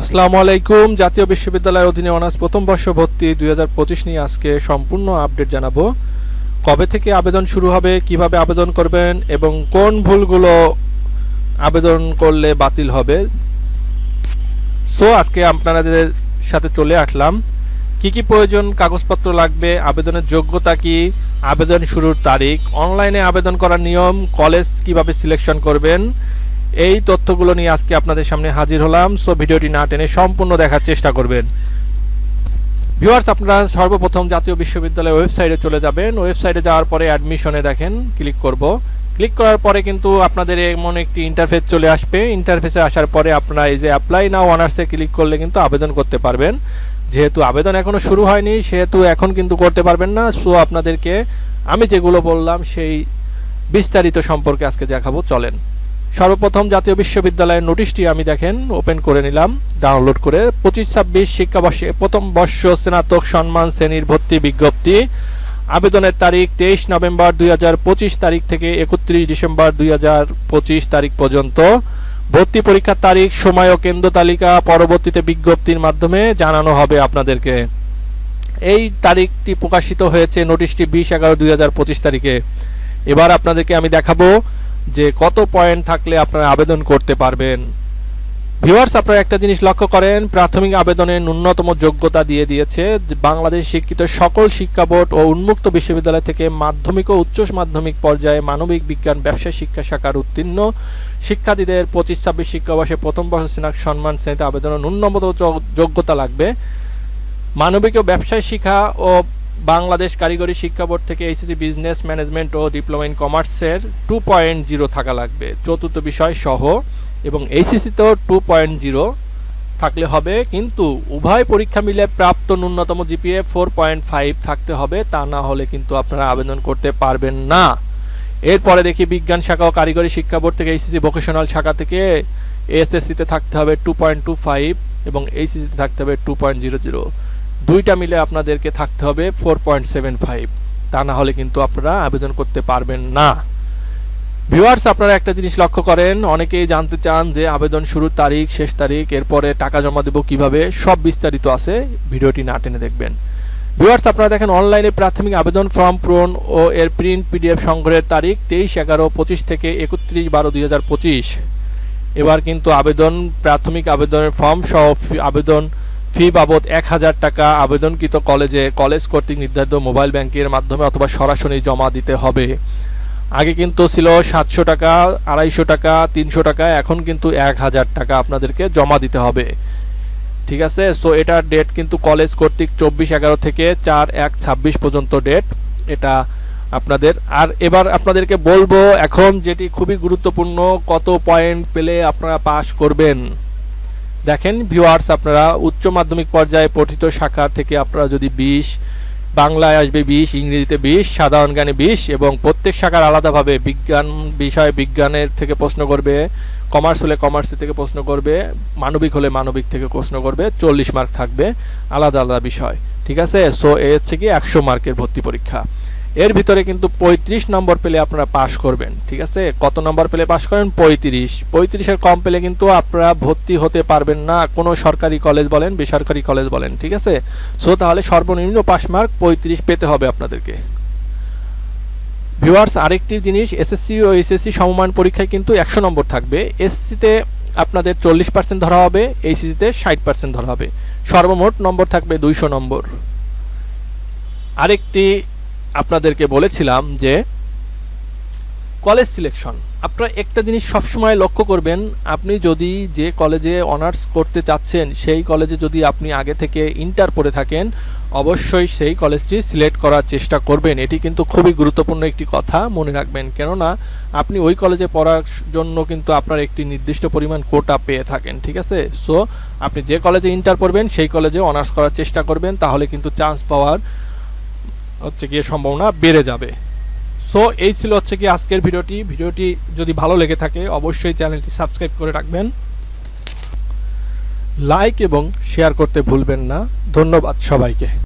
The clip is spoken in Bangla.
আসসালামু আলাইকুম। জাতীয় বিশ্ববিদ্যালয়ের অধীনে অনার্স প্রথম বর্ষ ভর্তি দুই নিয়ে আজকে সম্পূর্ণ আপডেট জানাব। কবে থেকে আবেদন শুরু হবে, কীভাবে আবেদন করবেন এবং কোন ভুলগুলো আবেদন করলে বাতিল হবে? সো আজকে আপনাদের সাথে চলে আসলাম। কি কি প্রয়োজন, কাগজপত্র লাগবে, আবেদনের যোগ্যতা কি, আবেদন শুরুর তারিখ, অনলাইনে আবেদন করার নিয়ম, কলেজ কীভাবে সিলেকশন করবেন এই তথ্যগুলো নিয়ে আজকে আপনাদের সামনে হাজির হলাম। সো ভিডিওটি না টেনে সম্পূর্ণ দেখার চেষ্টা করবেন। ভিউয়ার্স আপনারা সর্বপ্রথম জাতীয় বিশ্ববিদ্যালয়ের ওয়েবসাইটে চলে যাবেন। ওয়েবসাইটে যাওয়ার পরে অ্যাডমিশনে দেখেন, ক্লিক করব। ক্লিক করার পরে কিন্তু আপনাদের এমন একটি ইন্টারফেস চলে আসবে। ইন্টারফেসে আসার পরে আপনারা এই যে অ্যাপ্লাই নাও অনার্সে ক্লিক করলে কিন্তু আবেদন করতে পারবেন। যেহেতু আবেদন এখনও শুরু হয়নি, সেহেতু এখন কিন্তু করতে পারবেন না। সো আপনাদেরকে আমি যেগুলো বললাম, সেই বিস্তারিত সম্পর্কে আজকে দেখাবো। চলেন। সর্বপ্রথম জাতীয় বিশ্ববিদ্যালয়ের নোটিশটি আমি দেখেন, ওপেন করে নিলাম, ডাউনলোড করে পঁচিশ ছাব্বিশ শিক্ষাবর্ষে প্রথম বর্ষ স্নাতক সম্মান শ্রেণির ভর্তি বিজ্ঞপ্তি। আবেদনের তারিখ তেইশ নভেম্বর দুই হাজার পঁচিশ তারিখ থেকে একত্রিশ ডিসেম্বর দুই হাজার পঁচিশ তারিখ পর্যন্ত। ভর্তি পরীক্ষার তারিখ, সময় ও কেন্দ্র তালিকা পরবর্তীতে বিজ্ঞপ্তির মাধ্যমে জানানো হবে আপনাদেরকে। এই তারিখটি প্রকাশিত হয়েছে নোটিশটি বিশ এগারো দুই তারিখে। এবার আপনাদেরকে আমি দেখাবো যে কত পয়েন্ট থাকলে আপনারা আবেদন করতে পারবেন। ভিউয়ার্স আপনারা একটা জিনিস লক্ষ্য করেন, প্রাথমিক আবেদনের ন্যূনতম যোগ্যতা দিয়ে দিয়েছে বাংলাদেশ শিক্ষিত সকল শিক্ষা বোর্ড ও উন্মুক্ত বিশ্ববিদ্যালয় থেকে মাধ্যমিক ও উচ্চ মাধ্যমিক পর্যায়ে মানবিক বিজ্ঞান ব্যবসা শিক্ষা শাখার উত্তীর্ণ। শিক্ষার্থীদের পঁচিশ, ছাব্বিশ শিক্ষাবর্ষে প্রথম বর্ষ স্নাক সম্মান শ্রেণীতে আবেদনের ন্যূনতম যোগ্যতা লাগবে। মানবিক ও ব্যবসায় শিক্ষা ও বাংলাদেশ কারিগরি শিক্ষা বোর্ড থেকে এইচএসসি বিজনেস ম্যানেজমেন্ট ও ডিপ্লোমা ইন কমার্সের টু পয়েন্ট জিরো থাকা লাগবে। চতুর্থ বিষয় সহ এবং এইচএসসিতেও টু পয়েন্ট জিরো থাকলে হবে, কিন্তু উভয় পরীক্ষা মিলে প্রাপ্ত ন্যূনতম জিপিএ ফোর পয়েন্ট ফাইভ থাকতে হবে, তা না হলে কিন্তু আপনারা আবেদন করতে পারবেন না। এরপরে দেখি বিজ্ঞান শাখা ও কারিগরি শিক্ষা বোর্ড থেকে এইচএসসি ভোকেশনাল শাখা থেকে এসএসসিতে থাকতে হবে টু পয়েন্ট টু ফাইভ এবং এইচএসসিতে থাকতে হবে টু পয়েন্ট জিরো জিরো দুইটা মিলে আপনাদেরকে থাকতে হবে ফোর পয়েন্ট সেভেন ফাইভ তা না হলে কিন্তু আপনারা আবেদন করতে পারবেন না। ভিউয়ার্স আপনারা একটা জিনিস লক্ষ্য করেন, অনেকেই জানতে চান যে আবেদন শুরুর তারিখ, শেষ তারিখ, এরপরে টাকা জমা দেব কীভাবে, সব বিস্তারিত আছে, ভিডিওটি না টেনে দেখবেন। ভিউয়ার্স আপনারা দেখেন অনলাইনে প্রাথমিক আবেদন ফর্ম পূরণ ও এর প্রিন্ট পিডিএফ সংগ্রহের তারিখ তেইশ এগারো পঁচিশ থেকে একত্রিশ বারো দুই হাজার পঁচিশ। এবার কিন্তু আবেদন, প্রাথমিক আবেদনের ফর্ম সহ আবেদন ফি বাবদ এক হাজার টাকা আবেদনকৃত কলেজে কলেজ কর্তৃক নির্ধারিত মোবাইল ব্যাংকের মাধ্যমে অথবা সরাসরি জমা দিতে হবে। আগে কিন্তু ছিল সাতশো টাকা, আড়াইশো টাকা, তিনশো টাকা, এখন কিন্তু এক হাজার টাকা আপনাদেরকে জমা দিতে হবে। ঠিক আছে? সো এটার ডেট কিন্তু কলেজ কর্তৃক চব্বিশ এগারো থেকে চার এক ছাব্বিশ পর্যন্ত ডেট এটা আপনাদের। আর এবার আপনাদেরকে বলব, এখন যেটি খুবই গুরুত্বপূর্ণ, কত পয়েন্ট পেলে আপনারা পাস করবেন? দেখেন ভিউয়ার্স আপনারা উচ্চ মাধ্যমিক পর্যায়ে পঠিত শাখা থেকে আপনারা যদি বিশ, বাংলায় আসবে বিশ, ইংরেজিতে বিশ, সাধারণ জ্ঞানে বিশ এবং প্রত্যেক শাখার আলাদাভাবে বিজ্ঞান, বিষয় বিজ্ঞানের থেকে প্রশ্ন করবে কমার্স হলে কমার্স থেকে প্রশ্ন করবে, মানবিক হলে মানবিক থেকে প্রশ্ন করবে, চল্লিশ মার্ক থাকবে, আলাদা আলাদা বিষয়, ঠিক আছে? সো এ হচ্ছে কি একশো মার্কের ভর্তি পরীক্ষা। এর ভিতরে কিন্তু পঁয়ত্রিশ নম্বর পেলে আপনারা পাস করবেন, ঠিক আছে? কত নম্বর পেলে পাস করেন? পঁয়ত্রিশ। পঁয়ত্রিশের কম পেলে কিন্তু আপনারা ভর্তি হতে পারবেন না, কোনো সরকারি কলেজ বলেন, বেসরকারি কলেজ বলেন, ঠিক আছে? সো তাহলে সর্বনিম্ন পাস মার্ক পঁয়ত্রিশ পেতে হবে আপনাদেরকে। ভিউয়ার্স, আরেকটি জিনিস, এসএসসি ও এসএসসি সমমান পরীক্ষায় কিন্তু একশো নম্বর থাকবে। এসসিতে আপনাদের চল্লিশ পার্সেন্ট ধরা হবে এইচএসিতে ষাট পার্সেন্ট ধরা হবে। সর্বমোট নম্বর থাকবে দুইশো নম্বর। আরেকটি আপনাদেরকে বলেছিলাম যে কলেজ সিলেকশন। আপনারা একটা জিনিস সবসময় লক্ষ্য করবেন, আপনি যদি যে কলেজে অনার্স করতে চাচ্ছেন, সেই কলেজে যদি আপনি আগে থেকে ইন্টার পড়ে থাকেন, অবশ্যই সেই কলেজটি সিলেক্ট করার চেষ্টা করবেন। এটি কিন্তু খুবই গুরুত্বপূর্ণ একটি কথা মনে রাখবেন। কেননা, আপনি ওই কলেজে পড়ার জন্য কিন্তু আপনার একটি নির্দিষ্ট পরিমাণ কোটা পেয়ে থাকেন, ঠিক আছে? সো আপনি যে কলেজে ইন্টার পড়বেন, সেই কলেজে অনার্স করার চেষ্টা করবেন, তাহলে কিন্তু চান্স পাওয়ার হচ্ছে গিয়ে সম্ভাবনা বেড়ে যাবে। সো এই ছিল হচ্ছে কি আজকের ভিডিওটি। ভিডিওটি যদি ভালো লেগে থাকে, অবশ্যই চ্যানেলটি সাবস্ক্রাইব করে রাখবেন। লাইক এবং শেয়ার করতে ভুলবেন না। ধন্যবাদ সবাইকে।